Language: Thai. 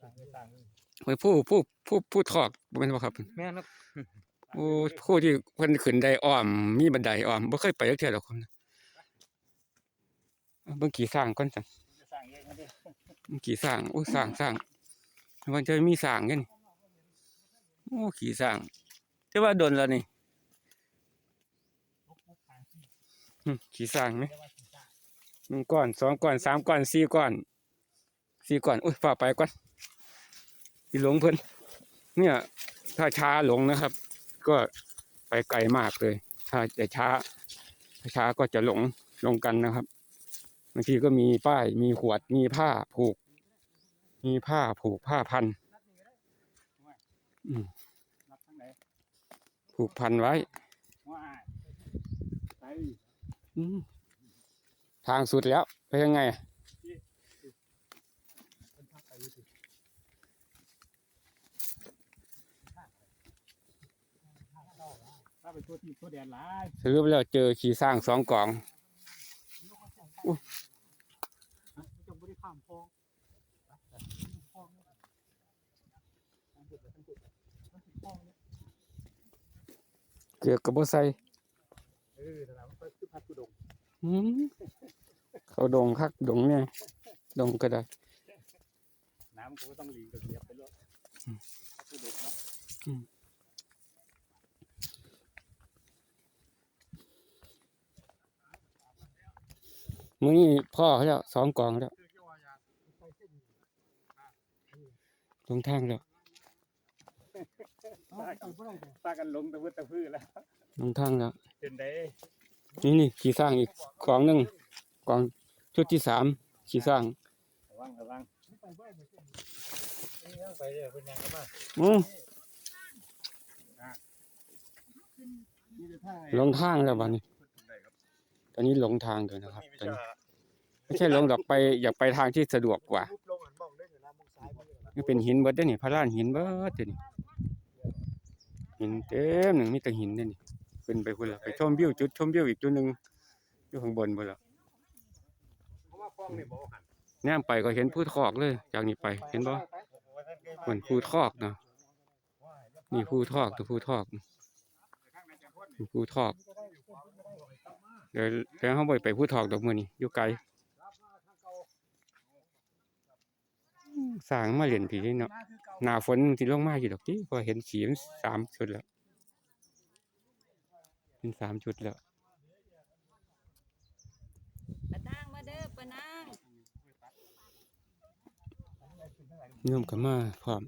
ต่างไปต่างเฮ้ยผู้ผู้ผู้ผู้ทอกบ่แม่นบ่ครับ แม่นครับโอ้ผู้ที่เพิ่นขึ้นได้อ้อม มีบันไดอ้อมบ่เคยไปจักเทื่อหรอกครับนะเบิ่งขี่สร้างก่อนซั่นจะสร้างเองนะเด้อเบิ่งขี่สร้างโอ้สร้างสร้างมันจะมีสร้างอยู่นี่โอ้ขี่สร้างแต่ว่าดนแล้วนี่ลุกลุกทางที่อืมขี่สร้างไหมเรียกว่าสิสร้างหนึ่งก้อนสองก้อนสามก้อนสี่ก้อน สี่ก้อนอุ้ยฝ่าไปก่อนอีหลงเพิ่นเนี่ย ถ้าช้าหลงนะครับ ก็ไปไกลมากเลย ถ้าจะช้าถ้าช้าก็จะหลงลงกันนะครับบางทีก็มีป้ายมีขวดมีผ้าผูก มีผ้าผูกผ้าพันผูกพันไว้ทางสุดแล้วไปยังไง เป็นทางไปอยู่สิ ถ้าไปทั่วที่ทั่วแดนหลายสรุปแล้วเจอขี่สร้างสองกล่องอุ๊ยฮะจงไม่ได้ข้ามคลองคลองเนี่ยทางจุดไปทางจุดมันติดคลองเนี่ยเกือบกับบ่ใส่เออแต่ละมันก็คือพัดกุดงอืมเขาดงคักดงเนี่ยดงก็ได้ น้ำก็ต้องหลีกเลียบไปเลยพัดกุดงเนาะ มื้อนี้พ่อเขาแล้วสองกล่องแล้วคือแค่ว่าอยากไปเส้นลงทางแล้วพากันพากันลงตะพื้นตะพื้นแล้วลงทางแล้วเป็นได้นี่นี่ขี่สร้างอีกกล่องหนึ่งกล่องชุดที่สามขี่สร้างระวังระวังไปบ่อยไปเลยเป็นยังไงบ้างอืมนี่จะท่าลงทางแล้ววันนี้ต อนนี้หลงทางเลยนะครับตอนนี้ไม่ใช่หลงดอกไปอยากไปทางที่สะดวกกว่าลงหันมองได้อยู่นะมองซ้ายมองอยู่นะนี่เป็นหินเบิดเด้อนี่พระลานหินเบิดเด้อนี่หินเต็มหนึ่งมีแต่หินเด้อนี่ขึ้นไปพุ่นละไปชมวิวจุดชมวิวอีกจุดหนึ่งอยู่ข้างบนพุ่นละเพราะว่าฟองเนี่ยบอกหันแนมไปก็เห็นภูทอกเลย จากนี้ไปเห็นบ่เหมือนภูทอกเนาะนี่ภูทอกตัวภูทอก นี่ภูทอกเดี๋ยวเดี๋ยวเฮาบ่ไปภูทอกดอกมื้อนี้อยู่ไกลสร้างมาเล่นพี่เนาะหน้าฝนสิลงมาอยู่ดอกติพอเห็นสีมันสามชุดแล้วเป็นสามชุดแล้วปะนางมาเด้อปะนางโยมก็มาพร้อม